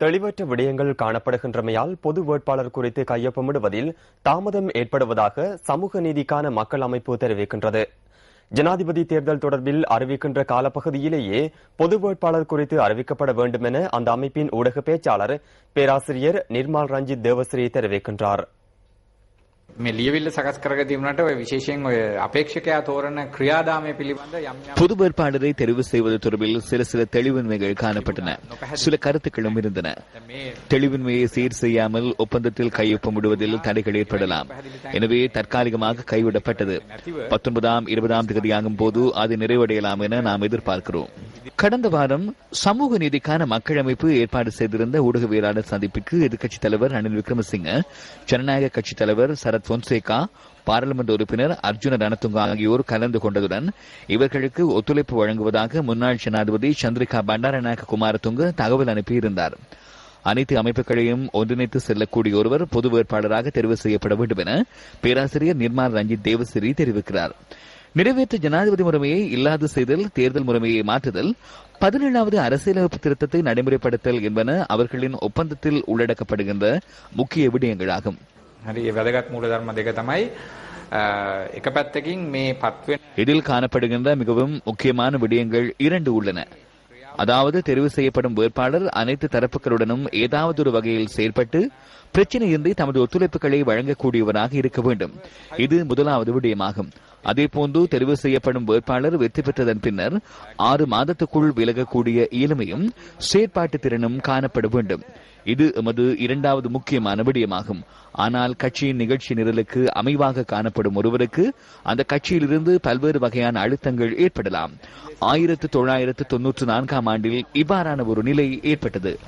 தெளிவற்ற விடயங்கள் காணப்படுகின்றமையால் பொது வேட்பாளர் குறித்து கையொப்பமிடுவதில் தாமதம் ஏற்படுவதாக சமூக நீதிக்கான மக்கள் அமைப்பு தெரிவிக்கின்றது. ஜனாதிபதி தேர்தல் தொடர்பில் அறிவிக்கின்ற காலப்பகுதியிலேயே பொது வேட்பாளர் குறித்து அறிவிக்கப்பட வேண்டும் என அந்த அமைப்பின் ஊடக பேச்சாளர் பேராசிரியர் நிர்மல் ரஞ்சித் தேவஸ்ரீ தெரிவிக்கின்றார். මේ ලියවිල්ල සකස් කරග තිබුණට ඔය විශේෂයෙන් ඔය අපේක්ෂකයා තෝරන ක්‍රියාදාමය පිළිබඳ යම් යම් பொது வேட்பாளரை தெரிவு செய்வது தொடர்பில் சில சில தெளிவின்மைகள் காணப்பட்டன சில கருத்துக்களும் இருந்தன தெளிவின்மையை சீர் செய்யாமல் ஒப்பந்தத்தில் கையொப்பமிடுவதில் தடைகள் ஏற்படலாம் எனவே தற்காலிகமாக கைவிடப்பட்டது பத்தொன்பதாம் இருபதாம் தேதியாகும் போது அது நிறைவடையலாம் என நாம் எதிர்பார்க்கிறோம் கடந்த வாரம் சமூக நீதிக்கான மக்கள் அமைப்பு ஏற்பாடு செய்திருந்த ஊடகவியலாளர் சந்திப்பிற்கு எதிர்க்கட்சித் தலைவர் ரணில் விக்ரமசிங்க ஜனநாயக கட்சித் தலைவர் சரத் பொன்சேகா பாராளுமன்ற உறுப்பினர் அர்ஜுன ரணதுங்க ஆகியோர் கலந்து கொண்டதுடன் இவர்களுக்கு ஒத்துழைப்பு வழங்குவதாக முன்னாள் ஜனாதிபதி சந்திரிகா பண்டாரநாயக குமாரதுங்க தகவல் அனுப்பியிருந்தார். அனைத்து அமைப்புகளையும் ஒன்றிணைத்து செல்லக்கூடிய ஒருவர் பொது வேட்பாளராக தெரிவு செய்யப்பட வேண்டும் என பேராசிரியர் நிர்மல் ரஞ்சித் தேவசிறி தெரிவிக்கிறார். நிறைவேற்று ஜனாதிபதி முறைமையை இல்லாது செய்தல் தேர்தல் முறைமையை மாற்றுதல் பதினேழாவது அரசியலமைப்பு திருத்தத்தை நடைமுறைப்படுத்தல் என்பன அவர்களின் ஒப்பந்தத்தில் உள்ளடக்கப்படுகின்ற முக்கிய விடயங்களாகும். இதில் காணப்படுகின்ற மிகவும் முக்கியமான விடயங்கள் இரண்டு உள்ளன. அதாவது தெரிவு செய்யப்படும் வேட்பாளர் அனைத்து தரப்புகளுடனும் ஏதாவது ஒரு வகையில் செயல்பட்டு பிரச்சனையின்றி தமது ஒத்துழைப்புகளை வழங்கக்கூடியவராக இருக்க வேண்டும். இது முதலாவது விடயமாகும். அதேபோன்று தெரிவு செய்யப்படும் வேட்பாளர் வெற்றி பெற்றதன் பின்னர் ஆறு மாதத்துக்குள் விலகக்கூடிய இயலுமையும் செயற்பாட்டு திறனும் காணப்பட வேண்டும். இது எமது இரண்டாவது முக்கியமான விடயமாகும். ஆனால் கட்சியின் நிகழ்ச்சி நிரலுக்கு அமைவாக காணப்படும் ஒருவருக்கு அந்த கட்சியிலிருந்து பல்வேறு வகையான அழுத்தங்கள் ஏற்படலாம். ஆயிரத்து தொள்ளாயிரத்து தொன்னூற்று நான்காம் ஆண்டில் இவ்வாறான ஒரு நிலை ஏற்பட்டது.